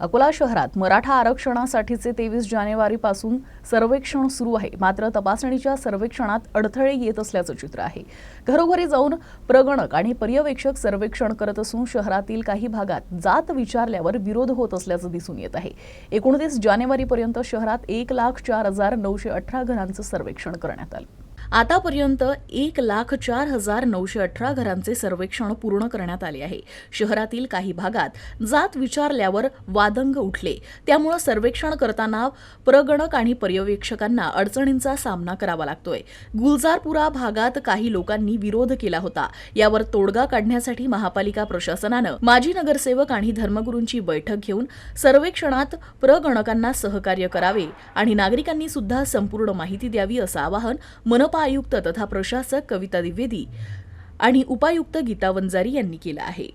अकोला शहरात मराठा आरक्षणासाठीचे तेवीस जानेवारीपासून सर्वेक्षण सुरू आहे. मात्र तपासणीच्या सर्वेक्षणात अडथळे येत असल्याचं चित्र आहे. घरोघरी जाऊन प्रगणक आणि पर्यवेक्षक सर्वेक्षण करत असून शहरातील काही भागात जात विचारल्यावर विरोध होत असल्याचं दिसून येत आहे. एकोणतीस जानेवारीपर्यंत शहरात एक लाख चार हजार नऊशे अठरा घरांचं सर्वेक्षण करण्यात आलं. आतापर्यंत एक लाख चार हजार नऊशे अठरा घरांचे सर्वेक्षण पूर्ण करण्यात आले आहे. शहरातील काही भागात जात विचारल्यावर वादंग उठले. त्यामुळे सर्वेक्षण करताना प्रगणक आणि पर्यवेक्षकांना अडचणींचा सामना करावा लागतोय. गुलजारपुरा भागात काही लोकांनी विरोध केला होता. यावर तोडगा काढण्यासाठी महापालिका प्रशासनानं माजी नगरसेवक आणि धर्मगुरूंची बैठक घेऊन सर्वेक्षणात प्रगणकांना सहकार्य करावे आणि नागरिकांनी सुद्धा संपूर्ण माहिती द्यावी असं आवाहन मनपा आयुक्त तथा प्रशासक कविता द्विवेदी आणि उपायुक्त गीता वंजारी यांनी केलं आहे.